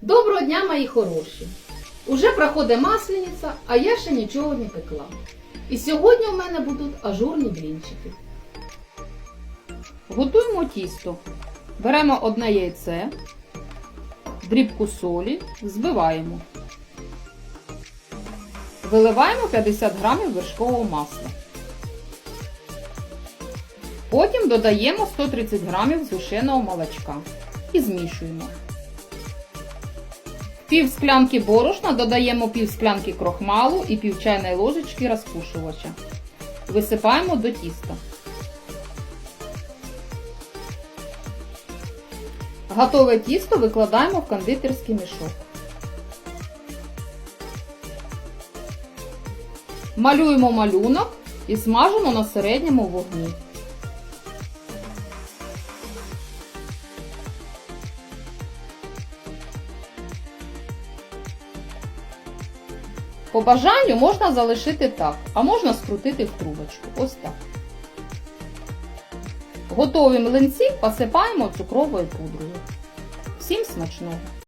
Доброго дня, мої хороші! Уже проходить маслениця, а я ще нічого не пекла. І сьогодні у мене будуть ажурні блінчики. Готуємо тісто. Беремо одне яйце, дрібку солі, збиваємо. Виливаємо 50 грамів вершкового масла. Потім додаємо 130 грамів згущеного молочка і змішуємо. Пів склянки борошна додаємо пів склянки крохмалу і пів чайної ложечки розпушувача. Висипаємо до тіста. Готове тісто викладаємо в кондитерський мішок. Малюємо малюнок і смажимо на середньому вогні. По бажанню можна залишити так, а можна скрутити в трубочку. Ось так. Готові млинці посипаємо цукровою пудрою. Всім смачного!